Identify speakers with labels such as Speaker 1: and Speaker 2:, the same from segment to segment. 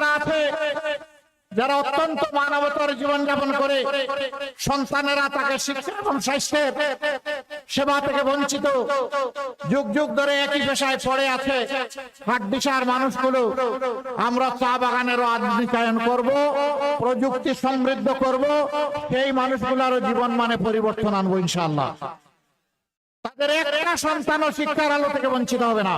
Speaker 1: যারা আছে, যারা অত্যন্ত মানবতার জীবনযাপন করে, সন্তানেরা তাকে শিক্ষা এবং স্বাস্থ্যের সেবা থেকে বঞ্চিত। যুগ যুগ ধরে একই পেশায় পড়ে আছে হাড্ডিসার মানুষগুলো। আমরা চা বাগানেরও আধুনিকায়ন করব, প্রযুক্তি সমৃদ্ধ করব, সেই মানুষগুলোরও জীবন মানে পরিবর্তন আনব ইনশাআল্লাহ। তাদের একটা সন্তানও শিক্ষার আলো থেকে বঞ্চিত হবে না।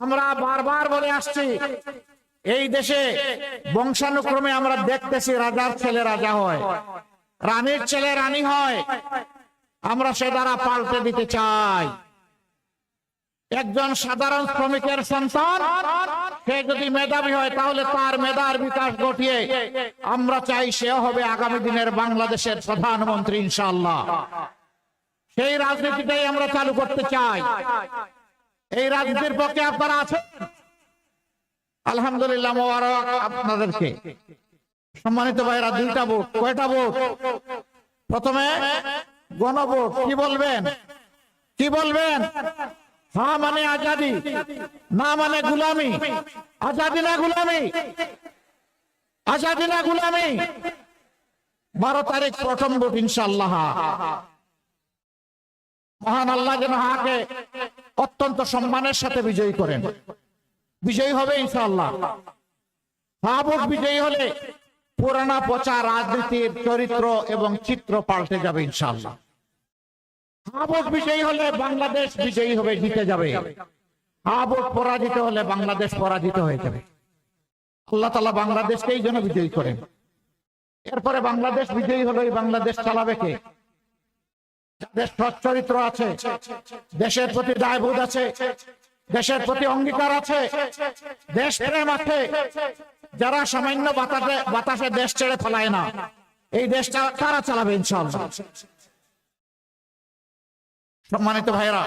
Speaker 1: আমরা বারবার বলে আসছি, এই দেশে বংশানুক্রমে আমরা দেখতেছি রাজার ছেলে রাজা হয়, রানীর ছেলে রানী হয়। আমরা সে দ্বারা পাল্টে দিতে চাই। একজন সাধারণ শ্রমিকের সন্তান, সে যদি মেধাবী হয়, তাহলে তার মেধার বিকাশ ঘটিয়ে আমরা চাই সে হবে আগামী দিনের বাংলাদেশের প্রধানমন্ত্রী ইনশাল্লাহ সেই রাজনীতিটাই আমরা চালু করতে চাই। এই রাজনীতির পক্ষে আপনারা আছেন? আলহামদুলিল্লাহ মোবারক আপনাদেরকে। সম্মানিত ভাইরা, দুইটা ভোট, কয়টা ভোট? প্রথমে গণভোট, কি বলবেন? কি বলবেন? হ্যাঁ মানে আজাদি, না মানে গুলামি? আজাদি না গুলামি? আজাদি না গুলামি? বারো তারিখ প্রথম ভোট ইনশাল্লাহ মহান আল্লাহ যেন হাকে অত্যন্ত সম্মানের সাথে বিজয়ী করেন। বিজয়ী হবে ইনশাআল্লাহ। ভাবুক বিজয়ী হলে পুরানা পচা রাজনীতির চরিত্র এবং চিত্র পাল্টে যাবে ইনশাআল্লাহ। ভাবুক বিজয়ী হলে বাংলাদেশ বিজয়ী হবে, জিতে যাবে। ভাবুক পরাজিত হলে বাংলাদেশ পরাজিত হয়ে যাবে। আল্লাহ তালা বাংলাদেশকেই যেন বিজয়ী করেন। এরপরে বাংলাদেশ বিজয়ী হলো বাংলাদেশ চালাবে কে? যাদের সচ্চরিত্র আছে, দেশের প্রতি দায়বোধ আছে, দেশের প্রতি অঙ্গীকার আছে, দেশ প্রেম আছে, যারা সামান্য বাতাসে বাতাসে দেশ ছেড়ে ফেলায় না। এই দেশটা তারা চালাবে সম্মানিত ভাইরা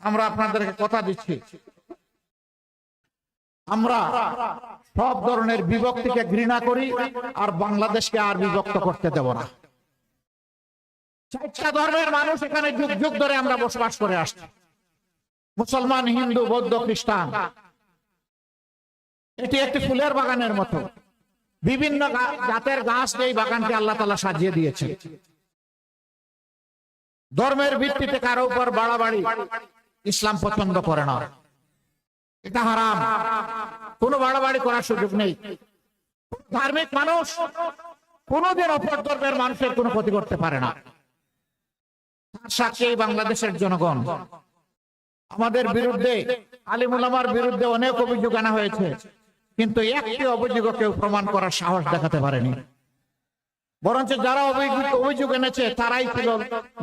Speaker 1: আমরা আপনাদেরকে কথা দিচ্ছি। আমরা সব ধরনের বিভক্তিকে ঘৃণা করি আর বাংলাদেশকে আর বিভক্ত করতে দেব না। চারটা ধর্মের মানুষ এখানে যুগ যুগ ধরে আমরা বসবাস করে আসছি। মুসলমান, হিন্দু, বৌদ্ধ, খ্রিস্টান। এটি একটি ফুলের বাগানের মতো। বিভিন্ন জাতের গাছ এই বাগানকে আল্লাহ তালা সাজিয়ে দিয়েছে ধর্মের ভিত্তিতে কারও উপর বাড়াবাড়ি ইসলাম পছন্দ করে না। এটা হারাম। কোনো বাড়াবাড়ি করার সুযোগ নেই। ধার্মিক মানুষ কোনোদিন অপর ধর্মের মানুষের কোনো ক্ষতি করতে পারে না। সাক্ষী বাংলাদেশের জনগণ। আমাদের বিরুদ্ধে আলিমুলামার বিরুদ্ধে অনেক অভিযোগ আনা হয়েছে, কিন্তু একটি অভিযোগ কেউ প্রমাণ করার সাহস দেখাতে পারেনি। বরঞ্চ যারা অভিযোগ এনেছে, তারাই ছিল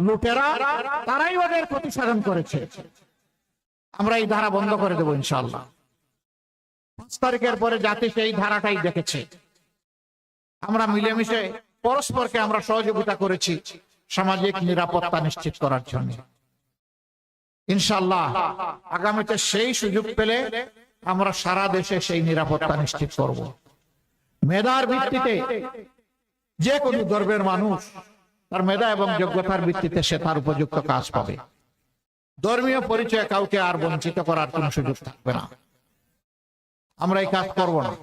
Speaker 1: লুটেরা, তারাই ওদের প্রতিসাধন করেছে। আমরা এই ধারা বন্ধ করে দেবো ইনশাল্লাহ পাঁচ তারিখের পরে জাতি সেই ধারাটাই দেখেছে। আমরা মিলেমিশে পরস্পরকে আমরা সহযোগিতা করেছি। সামাজিক নিরাপত্তা নিশ্চিত করার জন্য। ইনশাল্লাহ আগামীতে সেই সুযোগ পেলে আমরা সারা দেশে সেই নিরাপত্তা নিশ্চিত করব। মেধার ভিত্তিতে যে কোনো ধর্মের মানুষ তার মেধা এবং যোগ্যতার ভিত্তিতে সে তার উপযুক্ত কাজ পাবে। ধর্মীয় পরিচয় কাউকে আর বঞ্চিত করার কোন সুযোগ থাকবে না। আমরা এই কাজ করব না।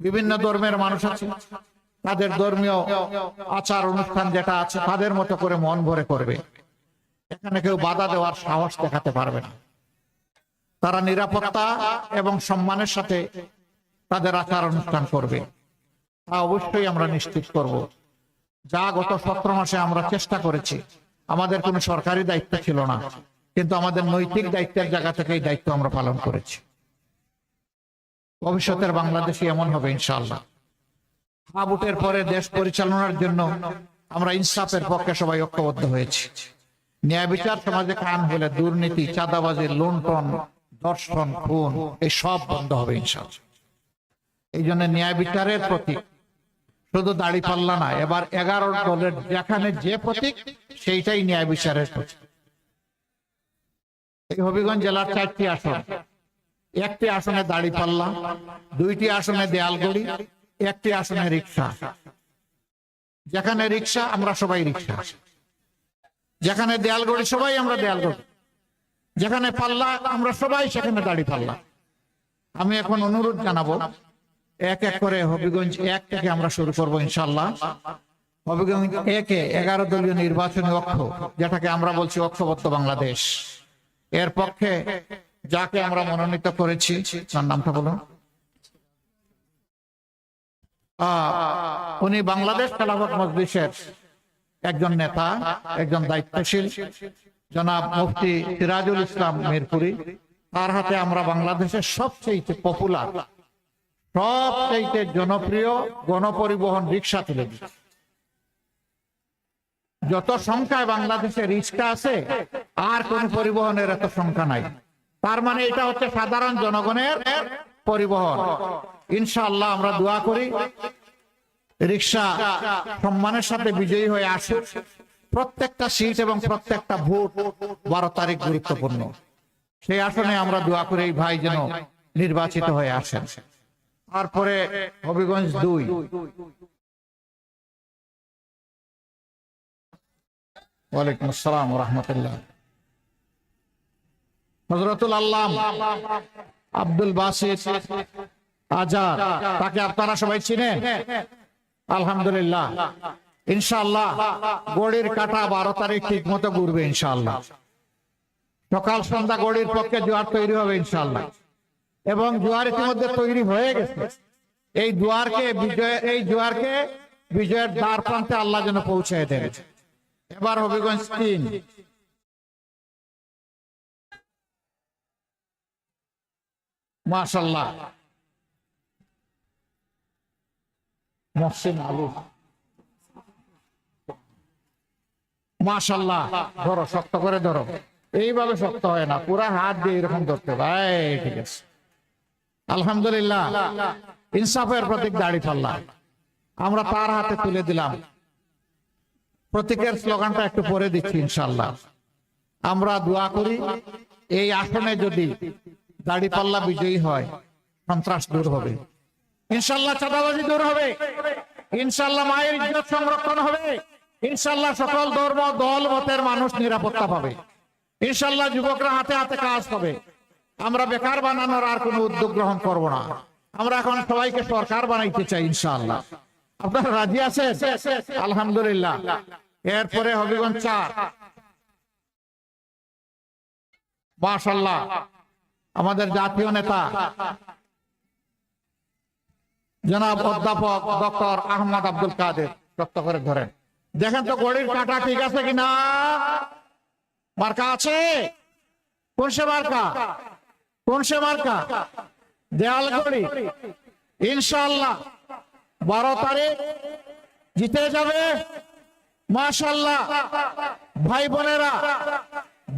Speaker 1: বিভিন্ন ধর্মের মানুষ আছে তাদের ধর্মীয় আচার অনুষ্ঠান যেটা আছে, তাদের মতো করে মন ভরে করবে। এখানে কেউ বাধা দেওয়ার সাহস দেখাতে পারবে না। তারা নিরাপত্তা এবং সম্মানের সাথে তাদের আচার অনুষ্ঠান করবে। তা অবশ্যই আমরা নিশ্চিত করব। যা গত সতেরো মাসে আমরা চেষ্টা করেছি, আমাদের কোনো সরকারি দায়িত্ব ছিল না, কিন্তু আমাদের নৈতিক দায়িত্বের জায়গা থেকে এই দায়িত্ব আমরা পালন করেছি। ভবিষ্যতের বাংলাদেশে এমন হবে, ইনশাআল্লাহ। হাবুটের পরে দেশ পরিচালনার জন্য আমরা ইনসাফের পক্ষে সবাই ঐক্যবদ্ধ হয়েছি। ন্যায় বিচার সমাজে কান হলে দুর্নীতি, চাঁদাবাজি, লুণ্ঠন দর্শন খুন, এই সব বন্ধ হবে ইনশাআল্লাহ। এই জন্য ন্যায় বিচারের প্রতীক শুধু দাড়ি পাল্লা না, এবার এগারো দলের যেখানে যে প্রতীক, সেইটাই ন্যায় বিচারের প্রতীক। এই হবিগঞ্জ জেলার চারটি আসন, একটি আসনে দাড়ি পাল্লা দুইটি আসনে দেয়ালগড়ি একটি আসনে রিক্সা? যেখানে রিক্সা, আমরা সবাই রিক্সা যেখানে দেয়ালগড়ি, সবাই আমরা দেয়ালগড়ি। যেখানে পাল্লা, আমরা সবাই সেখানে দাড়ি পাল্লা। আমি এখন অনুরোধ জানাব, এক এক করে হবিগঞ্জ এক থেকে আমরা শুরু করব ইনশাল্লাহ হবিগঞ্জ একে এগারো দলীয় নির্বাচনী অক্ষ, যেটাকে আমরা বলছি অক্ষবদ্ধ বাংলাদেশ। এর পক্ষে যাকে আমরা মনোনীত করেছি, তার নামটা বলুন। উনি বাংলাদেশ খেলাফত মজলিসের একজন নেতা, একজন দায়িত্বশীল, জনাব মুফতি সিরাজুল ইসলাম মিরপুরি। তার হাতে আমরা বাংলাদেশের সবচেয়ে পপুলার সবচেয়ে জনপ্রিয় গণপরিবহন রিক্সা তুলে দিচ্ছি যত সংখ্যায় বাংলাদেশে রিক্সা আছে, আর কোন পরিবহনের এত সংখ্যা নাই। তার মানে এটা হচ্ছে সাধারণ জনগণের পরিবহন। ইনশাআল্লাহ আমরা দোয়া করি। রিক্সা সম্মানের সাথে বিজয়ী হয়ে আসুক। প্রত্যেকটা সিট এবং প্রত্যেকটা ভোট বারো তারিখ গুরুত্বপূর্ণ। সেই আসনে আমরা দোয়া করি এই ভাই যেন নির্বাচিত হয়ে আসেন। তারপরে হবিগঞ্জ দুই। ওয়ালাইকুম আসসালাম রহমতুল্লাহ হজরতুল আল্লাহ আব্দুল বাসির আজাদ, তাকে আপনারা সবাই চিনেন? আলহামদুলিল্লাহ। ইনশাআল্লাহ, গড়ির কাটা বারো তারিখ ঠিক মতো ঘুরবে ইনশাআল্লাহ। সকাল সন্ধ্যা গড়ির পক্ষে জোয়ার তৈরি হবে ইনশাআল্লাহ। এবং জোয়ার ইতিমধ্যে তৈরি হয়ে গেছে। এই জোয়ারকে বিজয়, এই জোয়ারকে বিজয়ের দ্বার প্রান্তে আল্লাহ যেন পৌঁছে দেন। এবার হবিগঞ্জ তিন। মাশাল্লাহ মহসিন আলু। মাশাল্লাহ, ধরো, শক্ত করে ধরো। এইভাবে শক্ত হয় না, পুরা হাত দিয়ে এরকম ধরতে ভাই ঠিক আছে। আলহামদুলিল্লাহ, ইনসাফের প্রতীক দাড়ি পাল্লা। আমরা তার হাতে তুলে দিলাম। প্রতীকের স্লোগানটা একটু পরে দিচ্ছি, ইনশাল্লাহ। আমরা দোয়া করি, এই আসনে যদি দাড়ি পাল্লা বিজয়ী হয়, সন্ত্রাস দূর হবে। ইনশাল্লাহ চাঁদাবাজি দূর হবে। ইনশাল্লাহ মায়ের ইজ্জত সংরক্ষণ হবে। ইনশাল্লাহ সকল ধর্ম, দল, মতের মানুষ নিরাপত্তা পাবে। ইনশাল্লাহ যুবকরা হাতে হাতে কাজ পাবে। আমরা বেকার বানানোর আর কোনো উদ্যোগ গ্রহণ করব না। আমরা এখন সবাইকে সরকার বানাইতে চাই ইনশাআল্লাহ। আপনারা রাজি আছেন? আলহামদুলিল্লাহ। এরপরে হবিগঞ্জ চার মাশাল্লাহ আমাদের জাতীয় নেতা। জনাব অধ্যাপক ডক্টর আহমদ আব্দুল কাদের শক্ত করে ধরেন। দেখেন তো গড়ির কাটা ঠিক আছে কিনা? মার্কা আছে? কোন সে মার্কা? কোন সে মার্কা? দেয়াল গড়ি ইনশাল্লাহ বারো তারিখ জিতে যাবে। মাশাল্লাহ ভাই বোনেরা,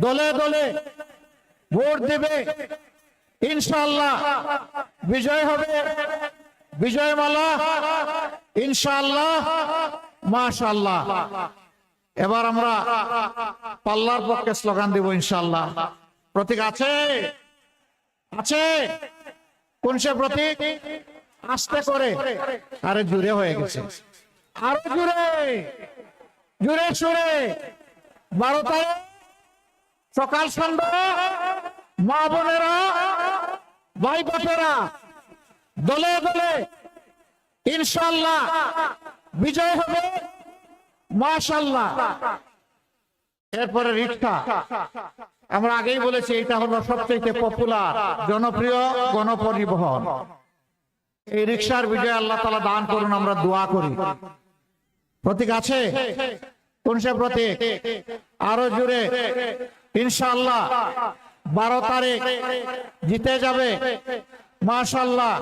Speaker 1: দলে দলে ভোট দেবে। ইনশাল্লাহ বিজয় হবে। বিজয় মালা ইনশাল্লাহ মাশাল্লাহ এবার আমরা পাল্লার পক্ষে স্লোগান দেব ইনশাল্লাহ প্রতীক আছে? আছে? কোন সে প্রতীক? আস্তে করে। আরে জুড়ে হয়ে গেছে। আরও জুড়ে জুড়ে সুরে। বারো তারিখ সকাল সন্ধ্যা, মা বোনেরা, ভাই বাপেরা দলে দলে ইনশাল্লাহ বিজয় হবে। মাশাল্লাহ এরপরে রিক্সা। আমরা আগেই বলেছি, এটা হলো সবচেয়ে পপুলার জনপ্রিয় গণপরিবহন। এই রিক্সার বিজয় আল্লাহ তালা দান করুন, আমরা দোয়া করি। প্রতীক আছে? কোন সে প্রতীক? আরও জুড়ে ইনশাল্লাহ বারো তারিখ। জিতে যাবে। মাশাল্লাহ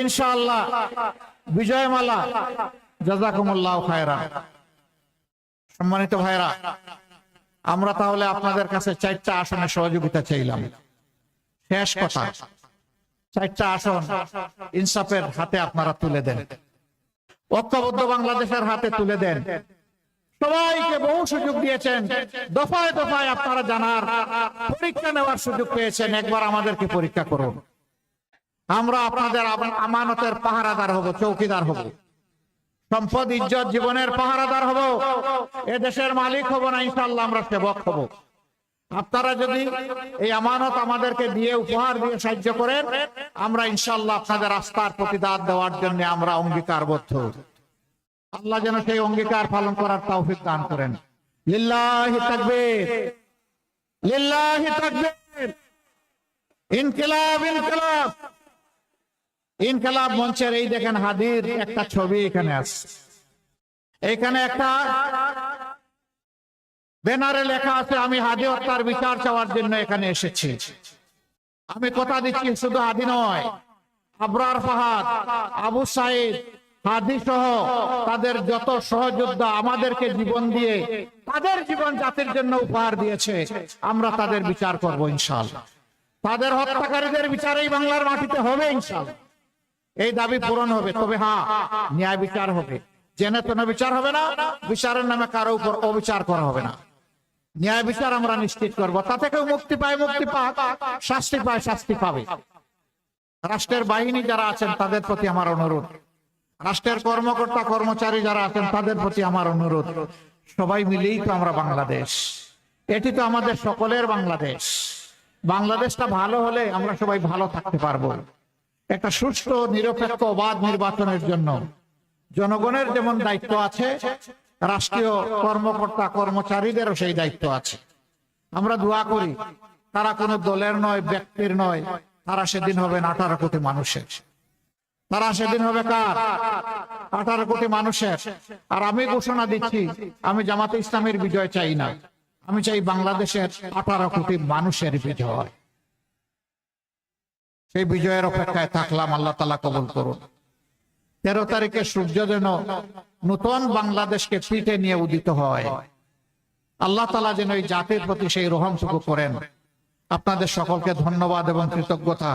Speaker 1: ইনশাল্লাহ বিজয়মালা। জাজাকুমুল্লাহ খায়রা সম্মানিত ভাইরা আমরা তাহলে আপনাদের কাছে চারটা আসনে সহযোগিতা চাইলাম। শেষ কথা, চারটা আসন ইনসাফের হাতে আপনারা তুলে দেন। ঐক্যবদ্ধ বাংলাদেশের হাতে তুলে দেন। সবাইকে বহু সুযোগ দিয়েছেন। দফায় দফায় আপনারা জানার পরীক্ষা নেওয়ার সুযোগ পেয়েছেন। একবার আমাদেরকে পরীক্ষা করুন। আমরা আপনাদের আমানতের পাহারাদার হব, চৌকিদার হব। সম্পদ, ইজ্জত, জীবনের পাহারাদার হব। এ দেশের মালিক হব না ইনশাল্লাহ আমরা সেবক হব। আপনারা যদি এই আমানত আমাদেরকে দিয়ে, উপহার দিয়ে সাহায্য করেন, আমরা ইনশাল্লাহ আপনাদের রাস্তার প্রতিদান দেওয়ার জন্য আমরা অঙ্গীকারবদ্ধ। আল্লাহ যেন সেই অঙ্গীকার পালন করার তৌফিক দান করেন। লিল্লাহি তাকবীর। লিল্লাহি তাকবীর। ইনকিলাব ইনকিলাব। ইনকিলাব মঞ্চের এই দেখেন হাদির একটা ছবি এখানে আছে। এখানে একটা ব্যানারে লেখা আছে, আমি হাদি হত্যার বিচার চাওয়ার জন্য এখানে এসেছি। আমি কথা দিচ্ছি শুধু হাদি নয়, আবরার ফাহাদ, আবু সাইদ, হাদি সহ তাদের যত সহযোদ্ধা আমাদেরকে জীবন দিয়ে তাদের জীবন জাতির জন্য উপহার দিয়েছে, আমরা তাদের বিচার করব ইনশাল তাদের হত্যাকারীদের বিচার এই বাংলার মাটিতে হবে ইনশাআল্লাহ। এই দাবি পূরণ হবে, তবে হ্যাঁ ন্যায় বিচার হবে। জেনে তেনে বিচার হবে না, বিচারের নামে কারও উপর অবিচার করা হবে না। ন্যায় বিচার আমরা নিশ্চিত করব। তাতে কেউ মুক্তি পায়, মুক্তি পাক, শাস্তি পায়, শাস্তি পাবে। রাষ্ট্রের বাহিনী যারা আছেন, তাদের প্রতি আমার অনুরোধ। রাষ্ট্রের কর্মকর্তা, কর্মচারী যারা আছেন, তাদের প্রতি আমার অনুরোধ। সবাই মিলেই তো আমরা বাংলাদেশ। এটি তো আমাদের সকলের বাংলাদেশ। বাংলাদেশটা ভালো হলে আমরা সবাই ভালো থাকতে পারব। একটা সুষ্ঠু, নিরপেক্ষ অবাধ নির্বাচনের জন্য। জনগণের যেমন দায়িত্ব আছে, রাষ্ট্রীয় কর্মকর্তা কর্মচারীদেরও সেই দায়িত্ব আছে। আমরা দোয়া করি, তারা কোনো দলের নয়, ব্যক্তির নয়, তারা সেদিন হবেন আঠারো কোটি মানুষের। তারা সেদিন হবে কার? আঠারো কোটি মানুষের। আর আমি ঘোষণা দিচ্ছি, আমি জামাতে ইসলামের বিজয় চাই না। আমি চাই বাংলাদেশের আঠারো কোটি মানুষের বিজয়। সেই বিজয়ের অপেক্ষায় থাকলাম, আল্লাহ তালা কবল করুন। তেরো তারিখে সূর্য যেন নতুন বাংলাদেশকে পিঠে নিয়ে উদিত হয়। আল্লাহ তালা যেন এই জাতির প্রতি সেই রহমটুকু করেন। আপনাদের সকলকে ধন্যবাদ এবং কৃতজ্ঞতা।